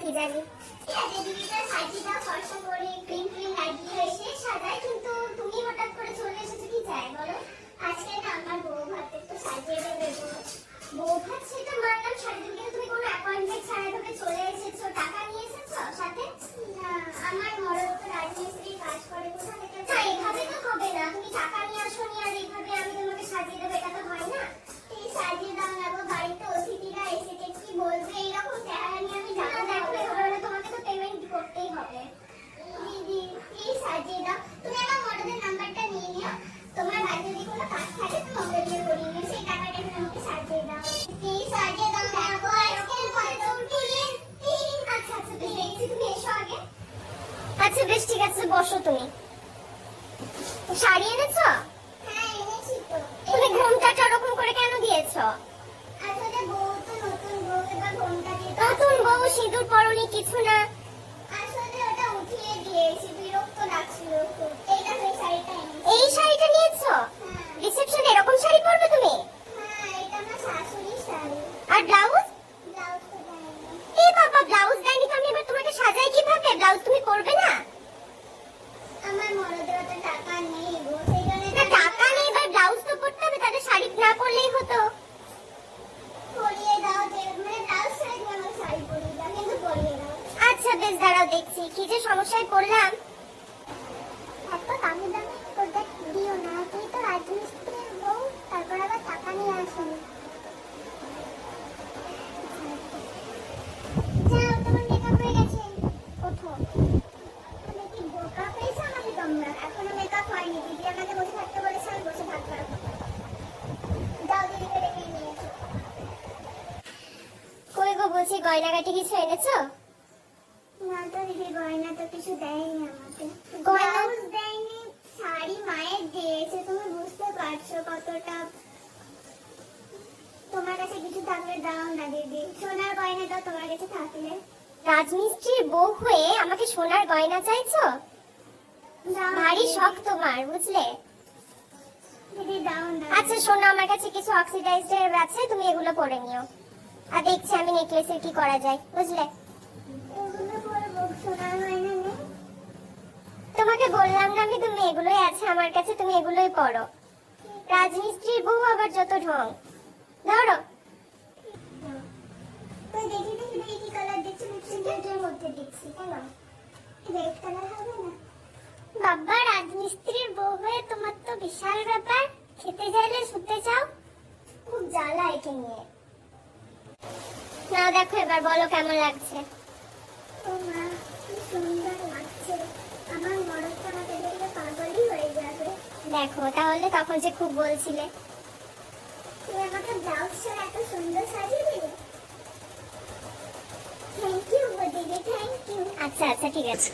কি জানি। কাজ করে কোথা থেকে? না, এভাবে তো হবে না। তুমি টাকা নিয়ে আসো নি আর এইভাবে আমি তোমাকে সাজিয়ে দেবো এটা তো হয় না এই সাজিয়ে দাও না গো বাড়িতে অতিথিরা এসেছে কি বলবে এইরকম চেহারা নিয়ে আমি জানা দেখো এভাবে তোমাকে তো পেমেন্ট করতেই হবে দিদি প্লিজ সাজিয়ে দাও তুমি আমার মডেলের নাম্বারটা নিয়ে নিও তোমার বাড়িতে যদি কোনো কাজ থাকে তুমি ওকে দিয়ে করিয়ে নিও সেই টাকাটা তুমি আমাকে সাজিয়ে দাও প্লিজ সাজিয়ে দাও দেখো আজকে কত উঠিয়ে আচ্ছা আচ্ছা তুমি দেখছি তুমি এসো আগে আচ্ছা বেশ ঠিক আছে বসো তুমি। শাড়ি এনেছো? হ্যাঁ এনেছি তো। তুমি ঘোমটাটা ওরকম করে কেন দিয়েছ? আসলে বউ তো নতুন বউ এবার ঘোমটা দিয়ে নতুন বউ সিঁদুর পরনি কিছু না। আসলে ওটা উঠিয়ে দিয়েছি বিরক্ত লাগছিল। খুব এই দেখো এই শাড়িটা এনেছি এই শাড়িটা নিয়েছো রিসেপশনে এরকম শাড়ি পরবে তুমি হ্যাঁ এটা আমার শাশুড়ির শাড়ি আর ব্লাউজ ব্লাউজ তো দেয়নি এই বাবা ব্লাউজ দেয়নি তো আমি এবার তোমাকে সাজাই কীভাবে ব্লাউজ তুমি পরবে না আমার মরদের তো টাকা নেই গো সেই জন্য টাকা নেই এবার ব্লাউজ তো পরতে হবে তাহলে শাড়ি না পরলেই হতো পরিয়ে দাও যে মানে ব্লাউজ ছেড়ে তুমি আমাকে শাড়ি পরিয়ে দাও কিন্তু পরিয়ে দাও আচ্ছা বেশ দাঁড়াও দেখছি কি যে সমস্যায় পড়লাম, এত দামি দামি প্রোডাক্ট দিও না, তুই তো রাজমিস্ত্রির বউ, তারপর আবার টাকা নিয়ে আসেনি বলছি, গয়নাগাটি কিছু এনেছো? না তো দিদি গয়না তো কিছু দেয়নি আমাকে। গয়না? দেয়নি শাড়ি মায়ের দিয়েছে তুমি বুঝতে পারছ কতটা। তোমার কাছে কিছু থাকলে দাও না দিদি। সোনার গয়না দাও তোমার কাছে থাকলে। রাজমিস্ত্রির বউ হয়ে আমাকে সোনার গয়না চাইছো? ভারী শখ তোমার বুঝলে? দিদি দাও না। আচ্ছা শোনো আমার কাছে কিছু অক্সিডাইজড আছে তুমি এগুলো পরে নিও। আর দেখছি আমি নেকলেসের কি করা যায় বুঝলে এগুলো পরবো সোনার গয়না নেই তোমাকে বললাম না আমি তুমি এগুলোই আছে আমার কাছে তুমি এগুলোই পরো রাজমিস্ত্রির বউ আবার যত ঢং। ধরো। তুই দেখি দেখি দেখি কি কালার দেখছি লিপস্টিকের মধ্যে দেখছি কেন? রেড কালার হবে না? বাবা রাজমিস্ত্রির বউ হয়ে তোমার তো বিশাল ব্যাপার। খেতে চাইলে শুতে চাও। খুব জ্বালা একে নিয়ে। না দেখো এবার বলো কেমন লাগছে। মা কি সুন্দর লাগছে। আমার দেখো, তাহলে তখন যে খুব বলছিলে। তুমি এত সুন্দর সাজিয়ে থ্যাংক ইউ থ্যাংক ইউ আচ্ছা আচ্ছা ঠিক আছে।